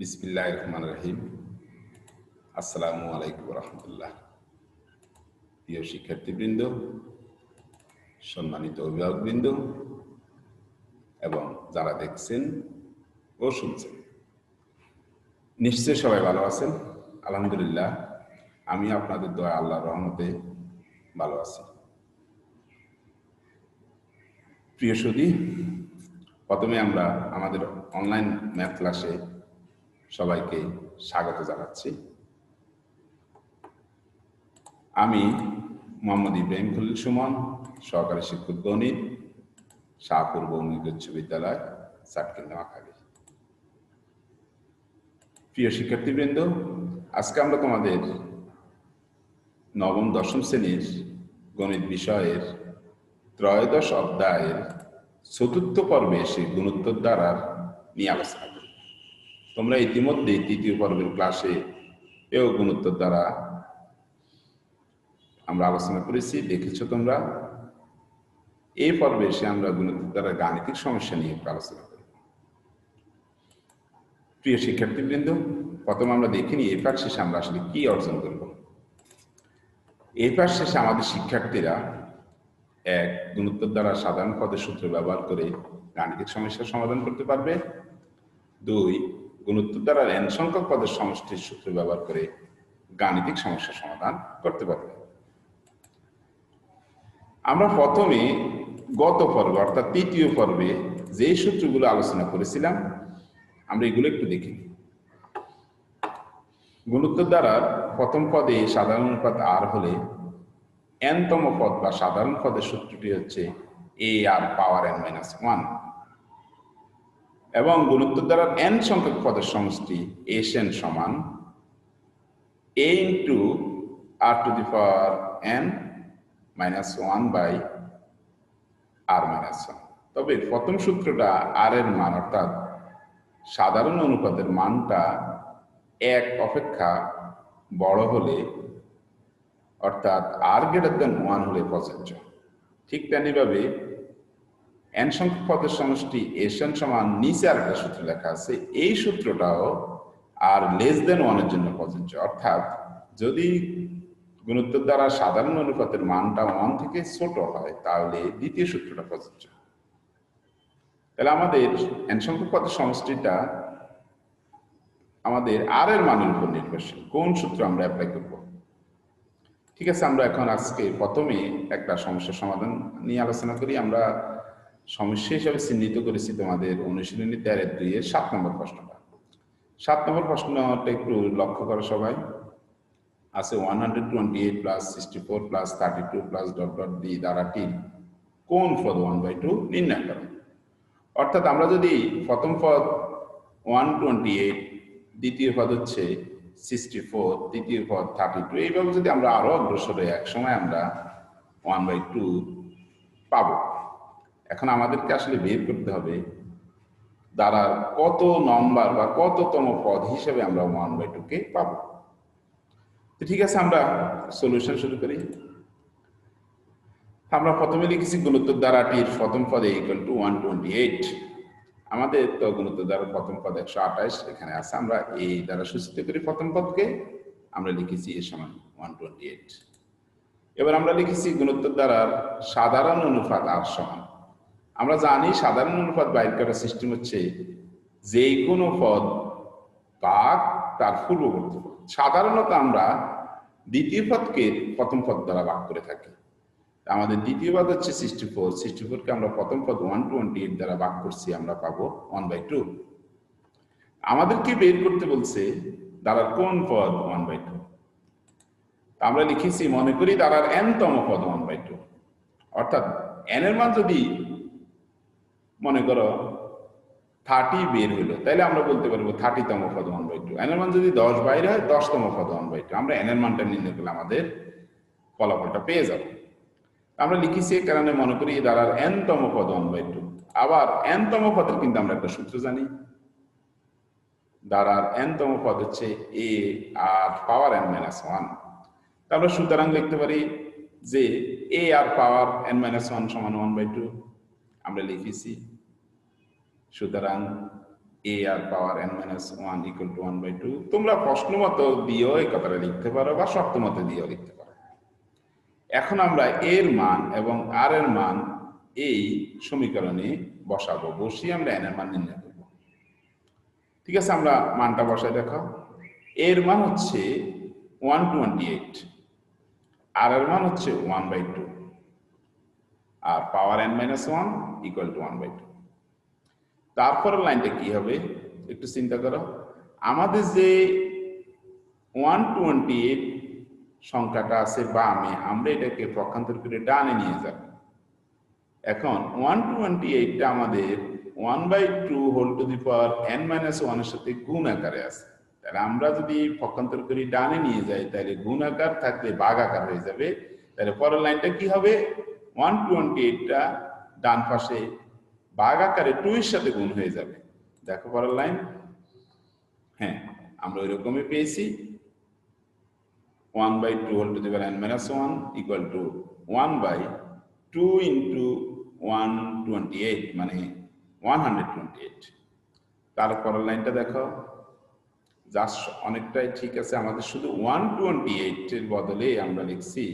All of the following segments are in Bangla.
বিসমিল্লাহ রহমান রহিম। আসসালামু আলাইকুম রহমতুল্লাহ। প্রিয় শিক্ষার্থীবৃন্দ, সম্মানিত অভিভাবকবৃন্দ এবং যারা দেখছেন ও শুনছেন, নিশ্চয় সবাই ভালো আছেন? আলহামদুলিল্লাহ, আমি আপনাদের দয়া আল্লাহ রহমতে ভালো আছি। প্রিয় সুদী প্রথমে আমরা আমাদের অনলাইন ম্যাথ ক্লাসে সবাইকে স্বাগত জানাচ্ছি। আমি মোহাম্মদ ইব্রাহিম খলিল সুমন, সহকারী শিক্ষক গণিত শাহপুর ভৌমিক উচ্চ বিদ্যালয় সাটকিন নোয়াখালী। প্রিয় শিক্ষার্থীবৃন্দ, আজকে আমরা তোমাদের নবম, দশম শ্রেণির গণিত বিষয়ের ত্রয়োদশ অধ্যায়ের চতুর্থ পর্বে এসে গুণোত্তর দ্বারা নিয়ে আলোচনা তোমরা ইতিমধ্যে তৃতীয় পর্বের ক্লাসে এও গুণোত্তর দ্বারা আমরা আলোচনা করেছি, দেখেছ তোমরা। এই পর্বে এসে আমরা গুণোত্তর দ্বারা গাণিতিক সমস্যা নিয়ে আলোচনা করি প্রিয় শিক্ষার্থীবৃন্দ, প্রথম আমরা দেখিনি এই পাঠ শেষে আমরা আসলে কি অর্জন করব। এই পাঠ শেষে আমাদের শিক্ষার্থীরা এক গুণোত্তর দ্বারা সাধারণ পদের সূত্র ব্যবহার করে গাণিতিক সমস্যার সমাধান করতে পারবে। দুই গুণোত্তর দ্বারা এন সংখ্যক পদের সমষ্টির সূত্র ব্যবহার করে গাণিতিক সমস্যার সমাধান করতে পারবে। আমরা প্রথমে গত পর্বে, অর্থাৎ তৃতীয় পর্বে যে সূত্রগুলো আলোচনা করেছিলাম, আমরা এগুলো একটু দেখি। গুণোত্তর দ্বারা প্রথম পদে সাধারণ অনুপাত আর হলে এনতম পদ বা সাধারণ পদের সূত্রটি হচ্ছে A R power N minus one এবং গুণোত্তর দ্বারা এন সংখ্যক পদের সমষ্টি এস এন সমান A into R to the power N minus one by R minus one তবে প্রথম সূত্রটা আর এর মান, অর্থাৎ সাধারণ অনুপাতের মানটা এক অপেক্ষা বড় হলে, অর্থাৎ আর গ্রেটার দেন ওয়ান হলে প্রযোজ্য। ঠিক তেমনিভাবে এন সংখ্যক পদের সমষ্টি এস এন সমান নিচে আরেকটা সূত্র লেখা আছে। এই সূত্রটাও আর লেস দেন ওয়ানের জন্য প্রযোজ্য। অর্থাৎ যদি গুণোত্তর দ্বারা সাধারণ অনুপাতের মানটা ওয়ান থেকে ছোট হয়, তাহলে দ্বিতীয় সূত্রটা প্রযোজ্য। তাহলে আমাদের এন সংখ্যক পদের সমষ্টিটা আমাদের আর এর মানের উপর নির্ভরশীল। কোন সূত্র আমরা অ্যাপ্লাই করব? ঠিক আছে, আমরা এখন আজকে প্রথমে একটা সমস্যার সমাধান নিয়ে আলোচনা করি। আমরা সমস্যা হিসাবে চিহ্নিত করেছি তোমাদের অনুশীলনী তেরের দুইয়ের সাত নম্বর প্রশ্নটা। সাত নম্বর প্রশ্নটা একটু লক্ষ্য করো সবাই। আছে one hundred twenty eight plus sixty four plus thirty two plus dot dot D দ্বারা টি কোন পদ ওয়ান বাই টু নির্ণয় করো। অর্থাৎ আমরা যদি প্রথম পদ ওয়ান টোয়েন্টি এইট দ্বিতীয় পদ হচ্ছে সিক্সটি ফোর তৃতীয় পদ থার্টি টু এইভাবে যদি আমরা আরও অগ্রসর হই এক সময় আমরা ওয়ান বাই টু পাবো। এখন আমাদেরকে আসলে বের করতে হবে। দ্বারা কত নম্বর বা কততম পদ হিসেবে আমরা ওয়ান বাই টু কে পাবো। তো ঠিক আছে, আমরা সলিউশন শুরু করি। আমরা প্রথমে লিখেছি গুণোত্তর দ্বারাটির প্রথম পদে equal to one twenty eight আমাদের তো গুণোত্তর দ্বারা প্রথম পদ একশো আঠাশ, এখানে আছে, আমরা এই দ্বারা সূচিত করি প্রথম পদকে। আমরা লিখেছি এ সমান ওয়ান টোয়েন্টি এইট এবার আমরা লিখেছি গুণোত্তর দ্বারার সাধারণ অনুপাত আর সমান। আমরা জানি সাধারণ অনুপাত বাইর করার সিস্টেম হচ্ছে যে কোনো পদ বাঘ তার পূর্ববর্তী পদ। সাধারণত আমরা দ্বিতীয় পদকে প্রথম পদ দ্বারা ভাগ করে থাকি। আমাদের দ্বিতীয় পদ হচ্ছে সিক্সটি ফোর সিক্সটি ফোরকে আমরা প্রথম পদ ওয়ান টোয়েন্টি এইট দ্বারা ভাগ করছি, আমরা পাবো ওয়ান বাই টু আমাদেরকে বের করতে বলছে দ্বারার কোন পদ ওয়ান বাই টু আমরা লিখেছি, মনে করি দ্বারার এনতম পদ ওয়ান বাই টু অর্থাৎ এন এর মান যদি মনে করো থার্টি বের হইল তাহলে আমরা বলতে পারব থার্টিতম পদ ওয়ান বাই টু এন এর মান যদি দশ বাইরে হয়, দশতম পদ ওয়ান বাই টু আমরা এন এর মানটা নির্ণয় করলে আমাদের ফলাফলটা পেয়ে যাব। আমরা লিখেছি কারণে মনে করি দ্বারার এনতম পদ ওয়ান বাই টু আবার এনতম পদের কিন্তু আমরা একটা সূত্র জানি। দ্বারার এনতম পদ হচ্ছে A R power N minus one আমরা সুতরাং লিখতে পারি যে A R power N minus one সমান ওয়ান বাই টু আমরা লিখেছি, সুতরাং A R power N minus one equal to one by two তোমরা প্রশ্ন মতো দিয়েও এই কথাটা লিখতে পারো বা শর্ত মতো দিয়েও লিখতে পারো। এখন আমরা এর মান এবং আর এর মান এই সমীকরণে বসাবো, বসিয়ে আমরা এন এর মান নির্ণয় করব। ঠিক আছে, আমরা মানটা বসাই দেখো। এর মান হচ্ছে ওয়ান টোয়েন্টি এইট আর এর মান হচ্ছে one by two R power N minus one equal to one by two তারপরের লাইনটা কি হবে? একটু চিন্তা করো। আমাদের যে ওয়ান টোয়েন্টি এইট সংখ্যাটা আছে বামে, আমরা এটাকে পক্ষান্তর করে ডানে নিয়ে যাব। এখন ওয়ান টোয়েন্টি এইটটা আমাদের one by two whole to the power N minus ওয়ানের সাথে গুণ আকারে আছে। তাহলে আমরা যদি পক্ষান্তর করি ডানে নিয়ে যাই, তাহলে গুণ আকার থাকলে বাঘ আকার হয়ে যাবে। তাহলে পরের লাইনটা কি হবে? ওয়ান টোয়েন্টি এইটটা ডান পাশে বাঘ আকারে টু এর সাথে গুণ হয়ে যাবে। দেখো পরের লাইন হ্যাঁ আমরা ওই রকমই পেয়েছি। One by two whole to the N minus one equal to one by two into one twenty eight মানে ওয়ান হান্ড্রেড টোয়েন্টি এইট তারপরের লাইনটা দেখো। জাস্ট অনেকটাই ঠিক আছে। আমাদের শুধু ওয়ান টোয়েন্টি এইটের বদলে আমরা লিখছি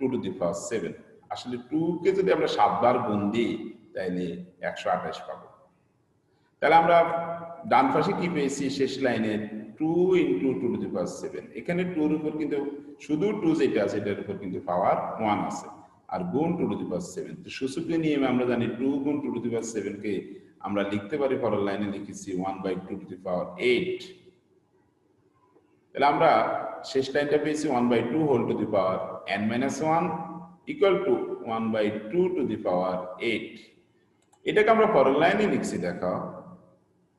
two to the power seven আসলে টু কে যদি আমরা সাতবার গুণ দিই তাইলে একশো আঠাশ পাবো। তাহলে আমরা ডান পাশে কি পেয়েছি? শেষ লাইনে two into two two power seven এখানে টুর উপর কিন্তু, শুধু টু যেটা আছে, এটার উপর কিন্তু পাওয়ার ওয়ান আছে। আর গুণ two to the power seven তো সূচকীয় নিয়মে আমরা জানি টু গুণ two to the power seven কে আমরা লিখতে পারি, পরের লাইনে লিখেছি one by two to the power eight তাহলে আমরা শেষ লাইনটা পেয়েছি one by two whole to the power N minus one equal to one by two to the power eight এটাকে আমরা পরের লাইনে লিখছি, দেখো।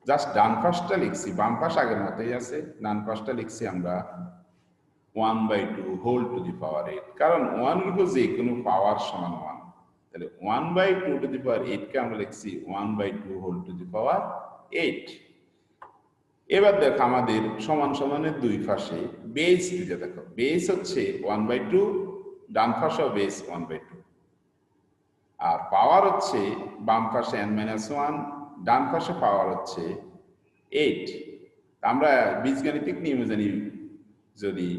জাস্ট ডান পাশটা লিখছি, বাম পাশ আগের মতোই আছে, ডান পাশটা লিখছি আমরা one by two whole to the power eight কারণ ওয়ান উপর যে কোনো পাওয়ার সমান ওয়ান তাহলে one by two to the power এইটকে আমরা লিখছি one by two whole to the power eight এবার দেখো আমাদের সমান সমানের দুই পাশে বেস দিতে দেখো। বেস হচ্ছে ওয়ান বাই টু ডান পাশেও base one by two R power হচ্ছে বাম পাশে এন মাইনাস ওয়ান ডান পাশে পাওয়ার হচ্ছে এইট আমরা বীজগাণিতিক নিয়মে জানি, যদি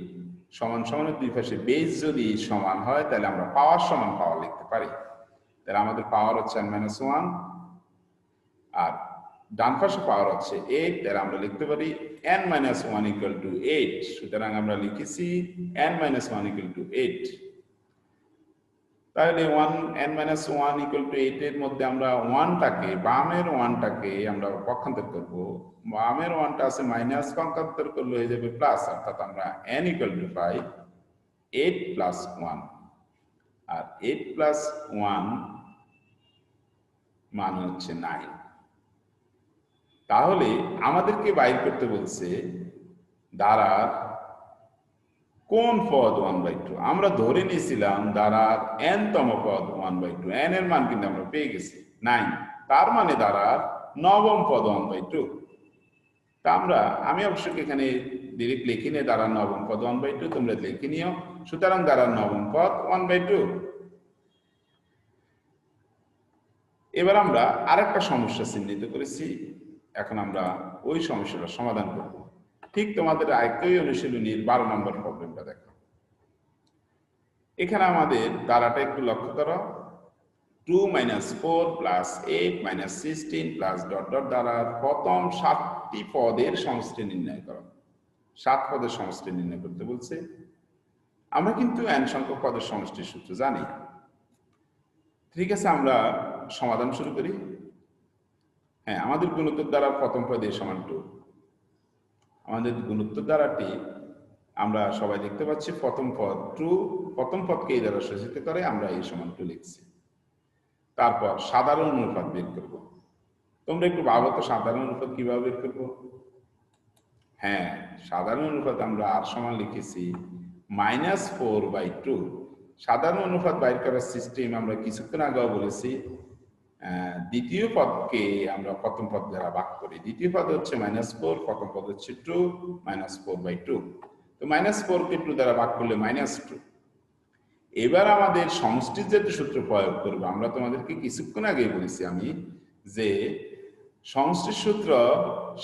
সমান সমান দুই পাশে বেস যদি সমান হয়, তাহলে আমরা পাওয়ার সমান পাওয়ার লিখতে পারি। তাহলে আমাদের পাওয়ার হচ্ছে এন মাইনাস ওয়ান আর ডান পাশে পাওয়ার হচ্ছে এইট তাহলে আমরা লিখতে পারি N minus one equal to eight সুতরাং আমরা লিখেছি N minus one equal to eight তাহলে one N minus one equal to eight এর মধ্যে আমরা ওয়ানটাকে বামের ওয়ানটাকে আমরা পক্ষান্তর করব। বামের ওয়ানটা আছে মাইনাস পক্ষান্তর করলে হয়ে যাবে প্লাস অর্থাৎ আমরা এন ইকুয়াল টু পাই এইট প্লাস ওয়ান আর এইট প্লাস ওয়ান মান হচ্ছে নাইন তাহলে আমাদেরকে বাইর করতে বলছে দ্বারার কোন পদ ওয়ান বাই টু আমরা ধরে নিয়েছিলাম দ্বারার এন তম পদ ওয়ান বাই টু এন এর মান কিন্তু আমরা পেয়ে গেছি নাইন তার মানে দ্বারার নবম পদ ওয়ান বাই টু তা আমরা, আমি অবশ্যই এখানে ডিরেক্ট লিখি নিয়ে দ্বারার নবম পদ ওয়ান বাই টু তোমরা লিখে নিও। সুতরাং দ্বারার নবম পদ ওয়ান বাই টু এবার আমরা আরেকটা সমস্যা চিহ্নিত করেছি। এখন আমরা ওই সমস্যাটা সমাধান করব। ঠিক তোমাদের একই অনুশীলনীর বারো নম্বর প্রবলেমটা দেখো। এখানে আমাদের দ্বারাটা একটু লক্ষ্য করো। Two minus four plus eight minus sixteen plus dot dot দ্বারার প্রথম সাতটি পদের সমষ্টি নির্ণয় করো। সাত পদের সমষ্টি নির্ণয় করতে বলছে। আমরা কিন্তু এন সংখ্যক পদের সমষ্টির সূত্র জানি। ঠিক আছে, আমরা সমাধান শুরু করি। হ্যাঁ আমাদের গুণোত্তর দ্বারা প্রথম পদে সমান টু আমাদের গুণোত্তর দ্বারাটি আমরা সবাই দেখতে পাচ্ছি প্রথম পদ টু, প্রথম পদকে এই দ্বারা সূচিত করে, আমরা এই সমান টু লিখছি। তারপর সাধারণ অনুপাত বের করব। তোমরা একটু ভাবো তো সাধারণ অনুপাত কীভাবে বের করব? হ্যাঁ সাধারণ অনুপাত আমরা আর সমান লিখেছি মাইনাস ফোর বাই টু। সাধারণ অনুপাত বাইর করার সিস্টেম আমরা কিছুক্ষণ আগেও বলেছি দ্বিতীয় পদকে আমরা প্রথম পদ দ্বারা ভাগ করি। দ্বিতীয় পদ হচ্ছে মাইনাস ফোর প্রথম পদ হচ্ছে two minus four by two তো মাইনাস ফোরকে টু দ্বারা ভাগ করলে মাইনাস টু এবার আমাদের সমষ্টির যেহেতু সূত্র প্রয়োগ করব। আমরা তোমাদেরকে কিছুক্ষণ আগে বলেছি আমি যে সমষ্টির সূত্র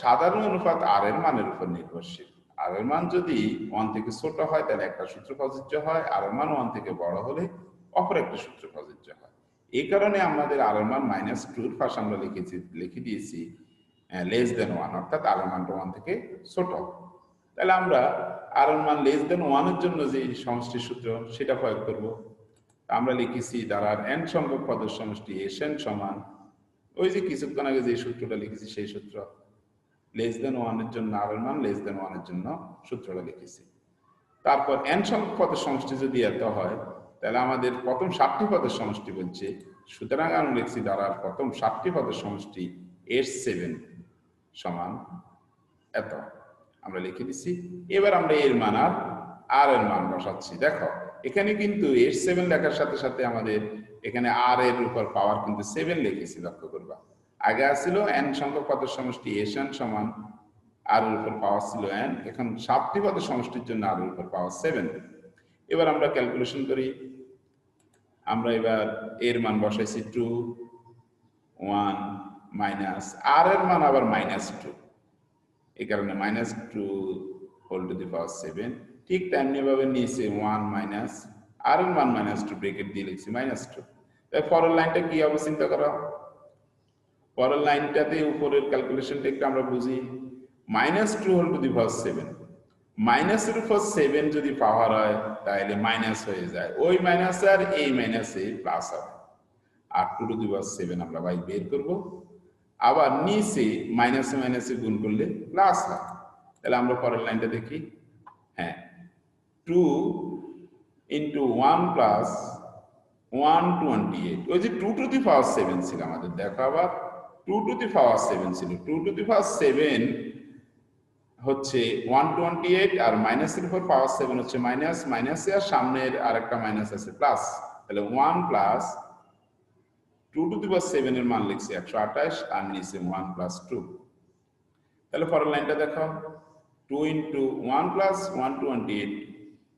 সাধারণ অনুপাত আর এর মানের উপর নির্ভরশীল। আর এর মান যদি ওয়ান থেকে ছোট হয়, তাহলে একটা সূত্র প্রযোজ্য হয়। আর এর মান ওয়ান থেকে বড় হলে অপর একটা সূত্র প্রযোজ্য হয়। এই কারণে আমাদের আর এর মান মাইনাস টুর পাশে আমরা লিখেছি, লিখে দিয়েছি লেস দেন ওয়ান অর্থাৎ আর ওয়ান থেকে ছোট। তাহলে আমরা আর মান লেস দেন ওয়ানের জন্য যে সমষ্টির সূত্র, সেটা প্রয়োগ করব। আমরা লিখেছি দ্বারা এন সংখ্যক পদের সমষ্টি এস এন সমান, ওই যে কিছুক্ষণ আগে যে সূত্রটা লিখেছি, সেই সূত্র। লেস দেন ওয়ানের জন্য আর মান লেস দেন ওয়ানের জন্য সূত্রটা লিখেছি। তারপর এন সংখ্যক পদের সমষ্টি যদি এত হয় তাহলে আমাদের প্রথম সাতটি পদের সমষ্টি বলছে। সুতরাং আমি লিখছি দ্বারা প্রথম সাতটি পদের সমষ্টি এস সেভেন সমান এত। আমরা লিখে দিচ্ছি। এবার আমরা এর মান আর আর এর মান বসাচ্ছি। দেখো, এখানে কিন্তু এস সেভেন লেখার সাথে সাথে আমাদের এখানে আর এর উপর পাওয়ার কিন্তু সেভেন লিখেছি, লক্ষ্য করবা। আগে আসছিল এন সংখ্যক পদের সমষ্টি এস এন সমান আর এর উপর পাওয়ার ছিল এন এখন সাতটি পদের সমষ্টির জন্য আর এর উপর পাওয়ার সেভেন এবার আমরা ক্যালকুলেশন করি। আমরা এবার এর মান বসাইছি টু ওয়ান মাইনাস আর এর মান আবার মাইনাস টু এই কারণে minus two whole to the power seven ঠিক তেমনি ভাবে নিয়েছে ওয়ান মাইনাস আর এর মান মাইনাস টু ব্রেকেট দিয়ে লিখছি মাইনাস টু পরের লাইনটা কি হবে চিন্তা করো। পরের লাইনটাতে উপরের ক্যালকুলেশনটা একটু আমরা বুঝি। Minus two whole to the power seven মাইনাসের উপর সেভেন যদি পাওয়ার হয়, তাহলে মাইনাস হয়ে যায়। ওই মাইনাস আর এই মাইনাসে প্লাস হবে। আর two to the power seven আমরা বাই বের করব। আবার নিচে মাইনাসে মাইনাসে গুণ করলে প্লাস হয়। তাহলে আমরা পরের লাইনটা দেখি। হ্যাঁ two into one plus one twenty eight ওই যে two to the power seven ছিল আমাদের। দেখো আবার two to the power seven ছিল। Two to the power seven হচ্ছে ওয়ান টোয়েন্টি এইট আর মাইনাসের উপর পাওয়ার সেভেন হচ্ছে মাইনাস মাইনাসে আর সামনের আরেকটা মাইনাস আছে প্লাস তাহলে one plus two to the power seven এর মান লিখছি একশো আঠাশ আর নিচে ওয়ান প্লাস টু তাহলে পরের লাইনটা দেখো two into one plus one twenty eight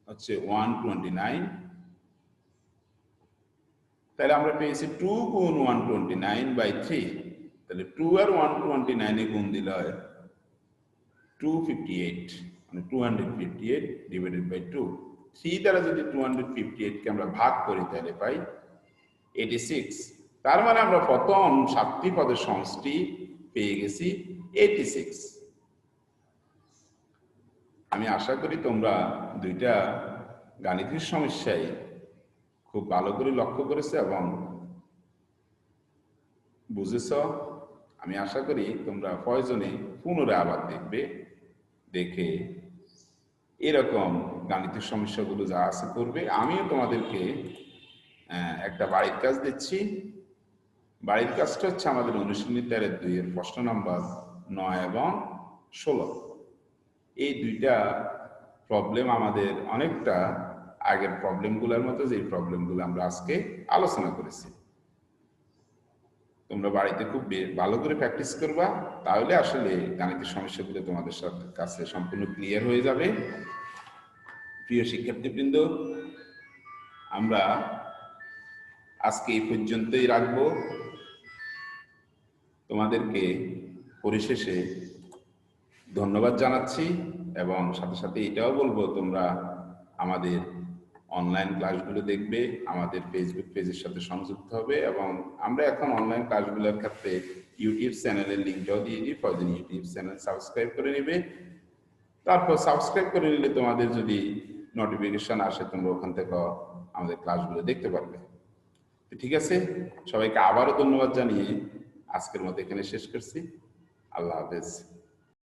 হচ্ছে ওয়ান টোয়েন্টি নাইন তাহলে আমরা পেয়েছি টু গুণ one twenty nine by three তাহলে টু আর ওয়ান টোয়েন্টি গুণ দিলে হয় টু ফিফটি এইট মানে two hundred fifty eight divided by two three দ্বারা যদি টু হান্ড্রেড ফিফটি এইটকে আমরা ভাগ করি তাহলে পাই এইটি সিক্স তার মানে আমরা প্রথম সাতটি পদের সমষ্টি পেয়ে গেছি এইটি সিক্স আমি আশা করি তোমরা দুইটা গাণিতিক সমস্যায় খুব ভালো করে লক্ষ্য করেছে এবং বুঝেছ। আমি আশা করি তোমরা প্রয়োজনে পুনরায় আবার দেখবে। দেখে এরকম গাণিতিক সমস্যাগুলো যা আছে করবে, আমিও তোমাদেরকে একটা বাড়ির কাজ দিচ্ছি। বাড়ির কাজটা হচ্ছে আমাদের অনুশীলনী তেরের দুইয়ের প্রশ্ন নম্বর নয় এবং ষোলো। এই দুইটা প্রবলেম আমাদের অনেকটা আগের প্রবলেমগুলোর মতো যে প্রবলেমগুলো আমরা আজকে আলোচনা করেছি। তোমরা বাড়িতে খুব ভালো করে প্র্যাকটিস করবা, তাহলে আসলে গাণিতিক সমস্যাগুলো তোমাদের সাথে কাছে সম্পূর্ণ ক্লিয়ার হয়ে যাবে। প্রিয় শিক্ষার্থীবৃন্দ, আমরা আজকে এই পর্যন্তই রাখব। তোমাদেরকে পরিশেষে ধন্যবাদ জানাচ্ছি এবং সাথে সাথে এটাও বলব, তোমরা আমাদের অনলাইন ক্লাসগুলো দেখবে, আমাদের ফেসবুক পেজের সাথে সংযুক্ত হবে এবং আমরা এখন অনলাইন ক্লাসগুলোর ক্ষেত্রে ইউটিউব চ্যানেলের লিঙ্কটাও দিয়ে দিই। ফয়দিন ইউটিউব চ্যানেল সাবস্ক্রাইব করে নেবে। তারপর সাবস্ক্রাইব করে নিলে তোমাদের যদি নোটিফিকেশন আসে, তোমরা ওখান থেকে আমাদের ক্লাসগুলো দেখতে পারবে। তো ঠিক আছে, সবাইকে আবারও ধন্যবাদ জানিয়ে আজকের মতো এখানে শেষ করছি। আল্লাহ হাফেজ।